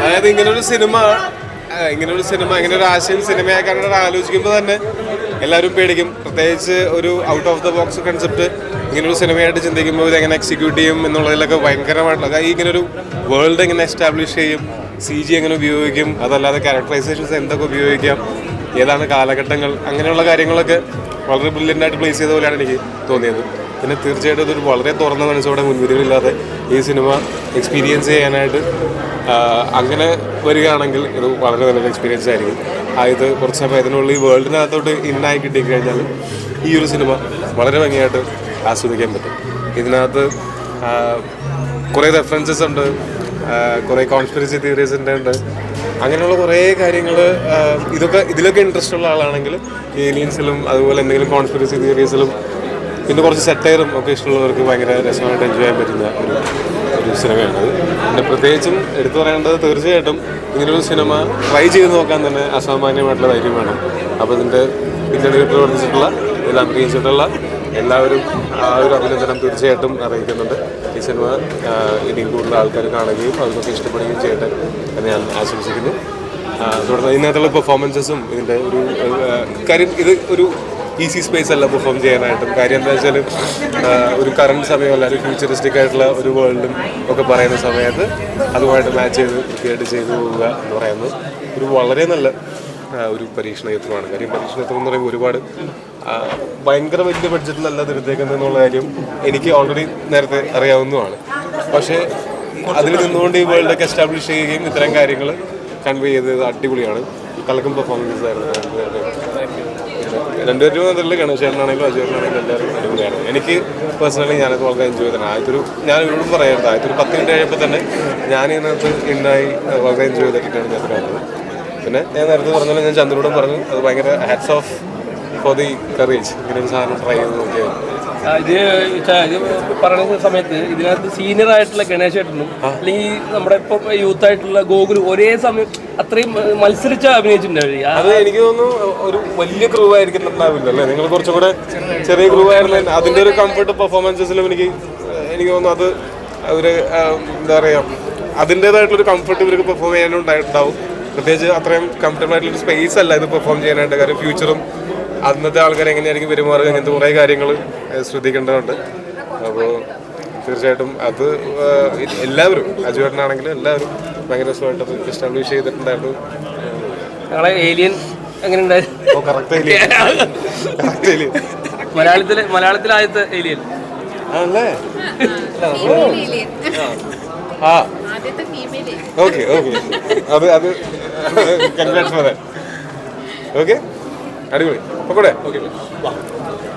അതായത് ഇങ്ങനൊരു സിനിമ ഇങ്ങനൊരു സിനിമ ഇങ്ങനെ ഒരു ആശയം സിനിമയാക്കാനായിട്ട് ആലോചിക്കുമ്പോൾ തന്നെ എല്ലാവരും പേടിക്കും. പ്രത്യേകിച്ച് ഒരു out of the box concept ഇങ്ങനൊരു സിനിമയായിട്ട് ചിന്തിക്കുമ്പോൾ ഇത് എങ്ങനെ എക്സിക്യൂട്ട് ചെയ്യും എന്നുള്ളതിലൊക്കെ ഭയങ്കരമായിട്ടുള്ള ഈ ഇങ്ങനൊരു വേൾഡ് എങ്ങനെ എസ്റ്റാബ്ലിഷ് ചെയ്യും സി ജി എങ്ങനെ ഉപയോഗിക്കും അതല്ലാതെ ക്യാരക്ടറൈസേഷൻസ് എന്തൊക്കെ ഉപയോഗിക്കാം ഏതാണ് കാലഘട്ടങ്ങൾ അങ്ങനെയുള്ള കാര്യങ്ങളൊക്കെ വളരെ ബ്രില്യന്റ് ആയിട്ട് പ്ലേസ് ചെയ്ത പോലെയാണ് എനിക്ക് തോന്നിയത്. പിന്നെ തീർച്ചയായിട്ടും ഇതൊരു വളരെ തുറന്ന മനസ്സോടെ മുൻവിധികളില്ലാതെ ഈ സിനിമ എക്സ്പീരിയൻസ് ചെയ്യാനായിട്ട് അങ്ങനെ വരികയാണെങ്കിൽ ഇത് വളരെ നല്ലൊരു എക്സ്പീരിയൻസ് ആയിരിക്കും. ഇത് കുറച്ച് സമയത്തിനുള്ളിൽ ഈ വേൾഡിനകത്തോട്ട് ഇന്നായി കിട്ടിക്കഴിഞ്ഞാൽ ഈ ഒരു സിനിമ വളരെ ഭംഗിയായിട്ട് ആസ്വദിക്കാൻ പറ്റും. ഇതിനകത്ത് കുറേ റെഫറൻസസ് ഉണ്ട് കുറേ കോൺസ്പിറസി തിയറീസിന്റെ ഉണ്ട്. അങ്ങനെയുള്ള കുറേ കാര്യങ്ങൾ ഇതൊക്കെ ഇതിലൊക്കെ ഇൻട്രസ്റ്റ് ഉള്ള ആളാണെങ്കിൽ ഏലിയൻസിലും അതുപോലെ എന്തെങ്കിലും കോൺസ്പിറസി തിയറീസിലും പിന്നെ കുറച്ച് സെറ്റയറും ഒക്കെ ഇഷ്ടമുള്ളവർക്ക് ഭയങ്കര രസമായിട്ട് എൻജോയ് ചെയ്യാൻ പറ്റുന്ന ഒരു ഒരു സിനിമയാണത് പിന്നെ പ്രത്യേകിച്ചും എടുത്തു പറയേണ്ടത് തീർച്ചയായിട്ടും ഇങ്ങനൊരു സിനിമ ട്രൈ ചെയ്ത് നോക്കാൻ തന്നെ അസാമാന്യമായിട്ടുള്ള ധൈര്യം വേണം. അപ്പോൾ ഇതിന്റെ പിന്നീട് പ്രവർത്തിച്ചിട്ടുള്ള ഇതിൽ അഭിനയിച്ചിട്ടുള്ള എല്ലാവരും ആ ഒരു അഭിനന്ദനം തീർച്ചയായിട്ടും അറിയിക്കുന്നുണ്ട്. ഈ സിനിമ ഇനിയും കൂടുതൽ ആൾക്കാർ കാണുകയും അവർക്കൊക്കെ ഇഷ്ടപ്പെടുകയും ചെയ്യട്ടെ എന്ന് ഞാൻ ആശംസിക്കുന്നു. തുടർന്ന് ഇതിനകത്തുള്ള പെർഫോമൻസസും ഇതിന്റെ ഒരു കാര്യം ഇത് ഒരു ഈസി സ്പേസ് അല്ല പെർഫോം ചെയ്യാനായിട്ടും. കാര്യം എന്താ വെച്ചാൽ ഒരു കറണ്ട് സമയമല്ല ഒരു ഫ്യൂച്ചറിസ്റ്റിക് ആയിട്ടുള്ള ഒരു വേൾഡും ഒക്കെ പറയുന്ന സമയത്ത് അതുമായിട്ട് മാച്ച് ചെയ്ത് വൃത്തിയായിട്ട് ചെയ്തു പോവുക എന്ന് പറയുന്നത് ഒരു വളരെ നല്ല ഒരു പരീക്ഷണ ചിത്രമാണ് കാര്യം പരീക്ഷണ എന്ന് പറയുമ്പോൾ ഒരുപാട് ഭയങ്കര വലിയ ബഡ്ജറ്റിലല്ല അല്ല എടുത്തേക്കുന്നത് എന്നുള്ള കാര്യം എനിക്ക് ഓൾറെഡി നേരത്തെ അറിയാവുന്നതാണ്. പക്ഷേ അതിൽ നിന്നുകൊണ്ട് ഈ വേൾഡ് ഒക്കെ എസ്റ്റാബ്ലിഷ് ചെയ്യുകയും ഇത്തരം കാര്യങ്ങൾ കൺവേ ചെയ്തത് അടിപൊളിയാണ്. കലക്കും പെർഫോമൻസ് ആയിരുന്നു. രണ്ടുപേരും അതിൽ ഗണേശനാണെങ്കിലും അജയനാണെങ്കിലും എല്ലാവരും അടിപൊളിയാണ്. എനിക്ക് പേഴ്സണലി ഞാനത് വളരെ എൻജോയ് ചെയ്തതാണ്. ആദ്യത്തൊരു ഞാൻ ഇവരോടും പറയാറുണ്ട്. ആദ്യത്തൊരു പത്ത് മിനിറ്റ് ആയപ്പോൾ തന്നെ ഞാൻ ഇതിനകത്ത് ഇന്നായി വളരെ എൻജോയ് ചെയ്തിട്ടാണ് ഞാൻ കണ്ടത്. പിന്നെ ഞാൻ നേരത്തെ പറഞ്ഞാലും ഞാൻ ചന്ദ്രനോടും പറഞ്ഞു അത് ഭയങ്കര hats off for the courage ഇങ്ങനെ ഒരു സാധനം ട്രൈ ചെയ്ത് നോക്കിയത്. ആ, ഇത് പറയുന്ന സമയത്ത് ഇതിനകത്ത് സീനിയർ ആയിട്ടുള്ള ഗണേശ് ഏട്ടനും അല്ലെങ്കിൽ നമ്മുടെ ഇപ്പൊ യൂത്ത് ആയിട്ടുള്ള ഗോകുൽ ഒരേ സമയം അത്രയും മത്സരിച്ച അഭിനയിച്ചിട്ടുണ്ടായിരുന്നു അത് എനിക്ക് തോന്നുന്നു ഒരു വലിയ ക്രൂ ആയിരിക്കുന്നുണ്ടാവില്ല അല്ലേ നിങ്ങൾ കുറച്ചും കൂടെ ചെറിയ ക്രൂ ആയിരുന്നു അതിന്റെ ഒരു കംഫർട്ട് പെർഫോമൻസസിലും എനിക്ക് എനിക്ക് തോന്നുന്നു അത് ഒരു എന്താ പറയാ അതിന്റെതായിട്ടുള്ളൊരു കംഫർട്ട് ഇവർക്ക് പെർഫോം ചെയ്യാനും ഉണ്ടായിട്ടുണ്ടാവും പ്രത്യേകിച്ച് അത്രയും കംഫർട്ടബിൾ ആയിട്ടുള്ള സ്പേസ് അല്ല ഇത് പെർഫോം ചെയ്യാനായിട്ട്. കാര്യം ഫ്യൂച്ചറും അന്നത്തെ ആൾക്കാർ എങ്ങനെയായിരിക്കും പെരുമാറുക അങ്ങനത്തെ കുറേ കാര്യങ്ങൾ ശ്രദ്ധിക്കേണ്ടതുണ്ട്. അപ്പോൾ തീർച്ചയായിട്ടും അത് എല്ലാവരും അജുവേട്ടനാണെങ്കിലും എല്ലാവരും ഭയങ്കര രസമായിട്ട് അത് എസ്റ്റാബ്ലിഷ് ചെയ്തിട്ടുണ്ടായിരുന്നു. ഞങ്ങളെ ഏലിയൻ എങ്ങനെ മലയാളത്തിലെ ഏലിയൻ ആണല്ലേ? ആ ആദ്യത്തെ ഫീമെയിൽ ഓക്കെ ഓക്കെ. അത് അത് കൺഗ്രാറ്റ്സ് പറയാം ഓക്കെ? അടിപൊളി. പൊക്കോടെ. ഓക്കെ